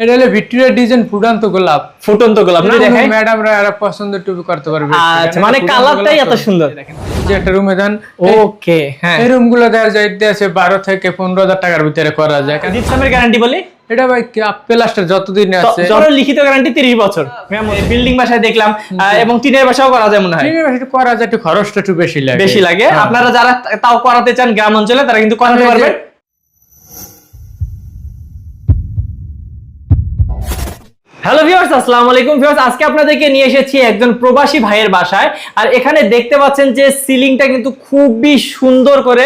এটা হলো Victoria design ফুটান্ত গোলাপ। ফুটন্ত গোলাপ না? ম্যাডামরা এরা পছন্দ টুপি করতে পারবে। আচ্ছা মানে কালারটাই এত সুন্দর। যে একটা রুমে দেন। ওকে হ্যাঁ। এই রুমগুলো দেখা যায় আছে বারো থেকে পনেরো হাজার টাকার ভিতরে করা যায়। জিপসামের গ্যারান্টি বলি? এটা ভাই প্লাস্টার যতদিন আছে লিখিত গ্যারান্টি 30 বছর। বিল্ডিং বাসায় দেখলাম। এবং টিনের বাসাও করা যায় মনে হয়। টিনের করা যায় একটু খরচটা একটু বেশি লাগে। বেশি লাগে। হ্যাঁ। আপনারা যারা তাও করাতে চান গ্রাম অঞ্চলে তারা কিন্তু করাতে এই পারবেন। হ্যালো ভিউয়ার্স আসসালামু আলাইকুম। ভিউয়ার্স আজকে আপনাদেরকে নিয়ে এসেছি একজন প্রবাসী ভাইয়ের বাসায়। আর এখানে দেখতে পাচ্ছেন যে সিলিংটা কিন্তু খুবই সুন্দর করে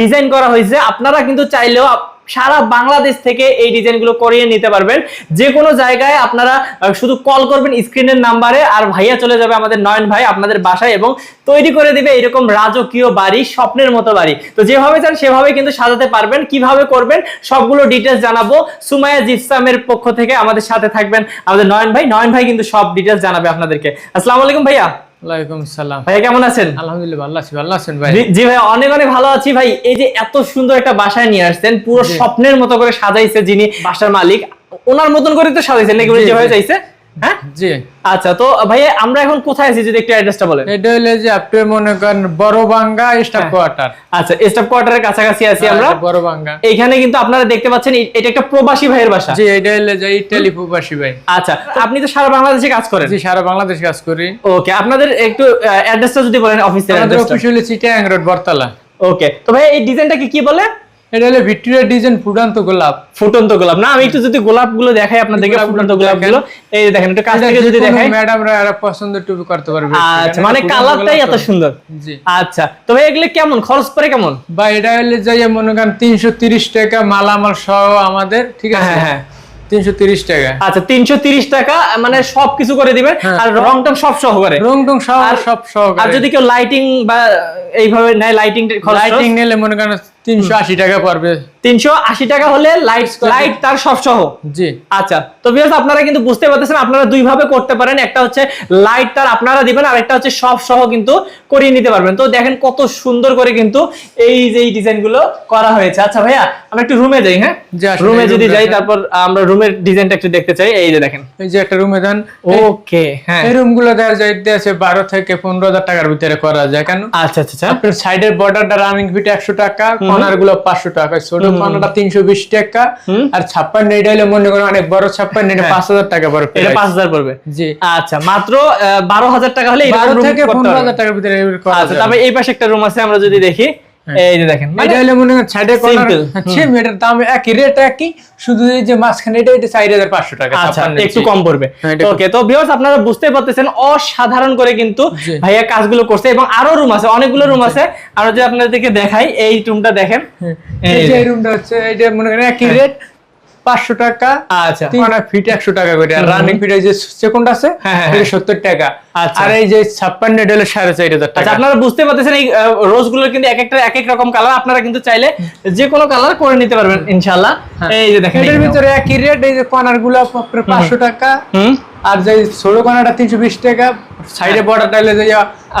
ডিজাইন করা হয়েছে। আপনারা কিন্তু চাইলেও সারা বাংলাদেশ থেকে এই ডিজাইনগুলো করিয়ে নিতে পারবেন। যে কোনো জায়গায় আপনারা শুধু কল করবেন স্ক্রিনের নাম্বারে আর ভাইয়া চলে যাবে আমাদের নয়ন ভাই আপনাদের বাসায় এবং তৈরি করে দিবে এরকম রাজকীয় বাড়ি, স্বপ্নের মতো বাড়ি। তো যেভাবে চান সেভাবে কিন্তু সাজাতে পারবেন। কীভাবে করবেন সবগুলো ডিটেলস জানাব। সুমায়া জিপসামের পক্ষ থেকে আমাদের সাথে থাকবেন আমাদের নয়ন ভাই। নয়ন ভাই কিন্তু সব ডিটেলস জানাবে আপনাদেরকে। আসসালামু আলাইকুম ভাইয়া। ওয়ালাইকুম সালাম। ভাইয়া কেমন আছেন? আলহামদুলিল্লাহ ভালো আছি ভালো আছেন ভাই? জি- ভাই অনেক অনেক ভালো আছি ভাই। এই যে এত সুন্দর একটা বাসায় নিয়ে আসছেন পুরো স্বপ্নের মতো করে সাজাইছে যিনি বাসার মালিক। ওনার মতন করে তো সাজাইছেন নাকি হ্যাঁ? জি। আচ্ছা তো ভাইয়া আমরা এখন কোথায় আছি যদি একটু অ্যাড্রেসটা বলেন? এটা হলো যে আপনি মনে করেন বড় বাঙ্গা স্টাফ হ্যাঁ। কোয়ার্টার আচ্ছা স্টাফ কোয়ার্টারের কাছাকাছি আছি আমরা। বড় বাঙ্গা এইখানে কিন্তু আপনারা দেখতে পাচ্ছেন এটা একটা প্রবাসী ভাইয়ের বাসা। জি এটা হলো যে ইটালি প্রবাসী ভাই। আচ্ছা আপনি তো সারা বাংলাদেশে কাজ করেন? জি সারা বাংলাদেশ কাজ করি। ওকে আপনাদের একটু অ্যাড্রেসটা যদি বলেন অফিসের অ্যাড্রেসটা অফিস হলো চিটাং রোড বরতলা ওকে তো ভাই এই ডিজাইনটাকে কি বলে? এটা হলো ভিক্টোরিয়া ডিজাইন ফুটান্ত গোলাপ। ফুটন্ত গোলাপ। না আমি একটু যদি গোলাপগুলো দেখাই আপনাদেরকে ফুটন্ত গোলাপগুলো এই দেখেন একটু কাছ থেকে যদি দেখাই। ম্যাডামরা এরা পছন্দ টুপি করতে পারবে। আচ্ছা মানে কালারটাই এত সুন্দর। জি। আচ্ছা তো ভাই এগুলো কেমন? খরচ পড়ে কেমন? বা এটা হলে যাই মনে করেন তিনশো তিরিশ টাকা মালামাল সহ আমাদের ঠিক আছে? হ্যাঁ, হ্যাঁ। টাকা। আচ্ছা টাকা মানে সবকিছু করে দিবেন। হ্যাঁ। আর রং টং সব সহ করে রং টং সহ আর- সব সহ আর যদি কেউ লাইটিং বা এইভাবে নেয় লাইটিং লাইটিং নিলে মনে করেন তিনশো আশি টাকা পড়বে। তিনশো আশি টাকা হলে লাইট লাইট তার সব সহ। জি। আচ্ছা তো ভিউয়ার্স আপনারা কিন্তু বুঝতে পারতেছেন আপনারা দুই ভাবে করতে পারেন। একটা হচ্ছে লাইট তার আপনারা দিবেন আর একটা হচ্ছে সব সহ কিন্তু করিয়ে নিতে পারবেন। তো দেখেন কত সুন্দর করে কিন্তু এই যে এই করা হয়েছে। আচ্ছা ভাইয়া আমরা একটু রুমে যাই হ্যাঁ? রুমে যদি যাই। তারপর আমরা রুমের ডিজাইনটা একটু দেখতে চাই। এই যে দেখেন। এই যে একটা রুমে দেন। ওকে হ্যাঁ। এই রুমগুলো দেখা যায় আছে বারো থেকে পনেরো হাজার টাকার ভিতরে করা যায়। কেন? আচ্ছা আচ্ছা আচ্ছা। আপনার সাইডের বর্ডারটা রানিং ফিট একশো টাকা কর্নারগুলো পাঁচশো টাকা। ছোট কর্নারটা তিনশো বিশ টাকা আর ছাপ্পান্ন এটা হলে মনে করেন অনেক বড় ছাপ্পান্ন এটা হ্যাঁ। পাঁচ হাজার টাকা পড়বে এটা পাঁচ হাজার পড়বে? জি। আচ্ছা মাত্র বারো হাজার টাকা হলে বারো থেকে পনেরো হাজার টাকার ভিতরে করা আচ্ছা। তারপরে এই পাশে একটা রুম আছে আমরা যদি দেখি। এই যে দেখেন মানে এটা হলে মনে করেন সাইডে কর্নার সেম এটার দাম একই রেট একই শুধু এই যে মাঝখানে এটা এটা চার হাজার পাঁচশো টাকা আচ্ছা একটু কম পড়বে। হ্যাঁ, ওকে তো ভিউয়ার্স আপনারা বুঝতে পারতেছেন অসাধারণ করে কিন্তু ভাইয়া কাজগুলো করছে এবং আরও রুম আছে অনেকগুলো রুম আছে। আর যে আপনাদেরকে দেখাই এই রুমটা দেখেন। হ্যাঁ। এই রুমটা হচ্ছে মনে করেন একই রেট পাঁচশো টাকা আচ্ছা। ফিট একশো টাকা করে। আর রানিং ফিট যে সেকেন্ড আছে হ্যাঁ, হ্যাঁ, এটা সত্তর টাকা। আচ্ছা। আর এই যে ছাপ্পান্ন এটা সাড়ে চার হাজার আচ্ছা টাকা আপনারা বুঝতে পারতেছেন এই রোজগুলোর কিন্তু এক একটা এক এক রকম কালার আপনারা কিন্তু চাইলে যে কোনো কালার করে নিতে পারবেন হ্যাঁ। এই যে দেখেন এই- ভিতরে একই রেট এই যে কর্নারগুলো পাঁচশো টাকা। হুম। আর যে ছোট কর্নারটা তিনশো বিশ টাকা সাইডে বর্ডারটা হলে যে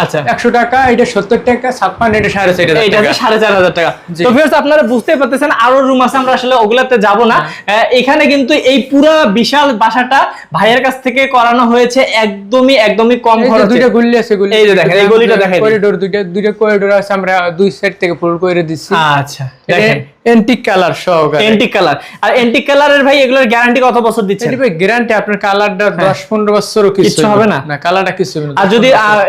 আচ্ছা। একশো টাকা এটা সত্তর টাকা ছাপ্পান্ন এটা সাড়ে চার হাজার হচ্ছে সাড়ে চার হাজার টাকা। তো ভিউয়ার্স আপনারা বুঝতে পারতেছেন আরও রুম আছে আমরা আসলে ওগুলাতে যাব না। হ্যাঁ। এখানে কিন্তু এই পুরো বিশাল বাসাটা ভাইয়ের কাছ থেকে করানো হয়েছে একদমই একদমই কম এই খরচে। দুইটা গুলি আছে গুলি এই যে দেখেন, এই গলিটা দিই। করিডোর দুইটা দুইটা করিডোর আছে আমরা দুই সাইড থেকে ফুল করে দিচ্ছি। আচ্ছা দেখেন। এন্টিক কালার সহকারে। এন্টিক কালার আর এন্টিক কালারের ভাই এগুলোর গ্যারান্টি কত বছর দিচ্ছেন? গ্যারান্টি আপনার কালারটা দশ পনেরো বছরও কিছু হ্যাঁ। হবে না? না কালারটা কিছু আর যদি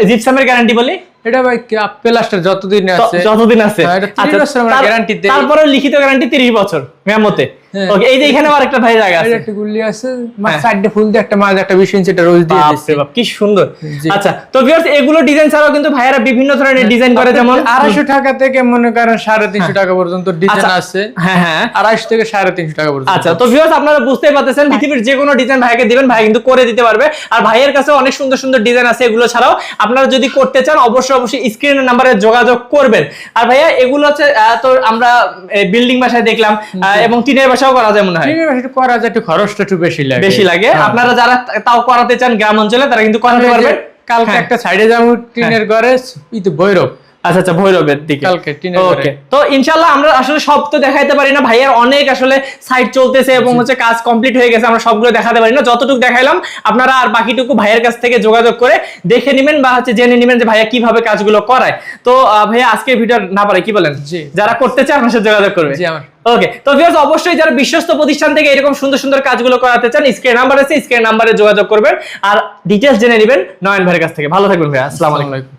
জিপসামের গ্যারান্টি বলি এটা ভাই প্লাস্টার যতদিন আছে যতদিন আছে 30 আচ্ছা। তারপরে লিখিত গ্যারান্টি 30 বছর মেমোতে। ওকে এই যে এখানে আরেকটা ভাই জায়গা আছে। একটা গুলি আছে। মাছ হ্যাঁ। ফুল দিয়ে একটা মাছ একটা বিশ ইঞ্চি একটা রোজ দিয়ে দিচ্ছি বাপ কি সুন্দর। আচ্ছা তো ভিউয়ার্স এগুলো ডিজাইন ছাড়াও কিন্তু ভাইয়ারা বিভিন্ন ধরনের ডিজাইন করে যেমন আড়াইশো টাকা থেকে মনে করেন সাড়ে তিনশো টাকা পর্যন্ত ডিজাইন আচ্ছা। আছে। হ্যাঁ হ্যাঁ। আড়াইশো থেকে সাড়ে তিনশো টাকা পর্যন্ত। আচ্ছা তো ভিউয়ার্স আপনারা বুঝতে পারতেছেন পৃথিবীর যে কোনো ডিজাইন ভাইকে দিবেন ভাই কিন্তু করে দিতে পারবে। আর ভাইয়ের কাছে অনেক সুন্দর সুন্দর ডিজাইন আছে এগুলো ছাড়াও। আপনারা যদি করতে চান অবশ্যই অবশ্যই স্ক্রিনের নাম্বারে যোগাযোগ করবেন। আর ভাইয়া এগুলো হচ্ছে তো আমরা বিল্ডিং বাসায় দেখলাম এবং টিনের বাসাও করা যায় মনে হয়। করা যায় একটু খরচটা একটু বেশি লাগে। বেশি লাগে। হ্যাঁ। আপনারা যারা তাও করাতে চান গ্রাম অঞ্চলে তারা কিন্তু করাতে পারবে পারবেন। কালকে হ্যাঁ। একটা সাইডে যাব টিনের ঘরে বৈরব আচ্ছা আচ্ছা ভৈরবের দিকে। ওকে তো ইনশাল্লাহ আমরা আসলে সব তো দেখাইতে পারি না। ভাইয়ার অনেক আসলে সাইট চলতেছে এবং হচ্ছে কাজ কমপ্লিট হয়ে গেছে আমরা সবগুলো দেখাতে পারি না। যতটুকু দেখাইলাম আপনারা আর বাকিটুকু ভাইয়ের কাছ থেকে যোগাযোগ করে দেখে নেবেন বা হচ্ছে জেনে নেবেন যে ভাইয়া কীভাবে কাজগুলো করায়। তো ভাইয়া আজকে ভিডিও না পারে কি বলেন? যারা করতে চায় আপনার সাথে যোগাযোগ করবে। জি, আমার। ওকে তো ভিউয়ার্স অবশ্যই যারা বিশ্বস্ত প্রতিষ্ঠান থেকে এরকম সুন্দর সুন্দর কাজগুলো করাতে চান স্ক্রিন নাম্বার আছে স্ক্রিন নাম্বারে যোগাযোগ করবেন। আর ডিটেলস জেনে নেবেন নয়ন ভাইয়ের কাছ থেকে। ভালো থাকবেন ভাইয়া। আসসালামু আলাইকুম।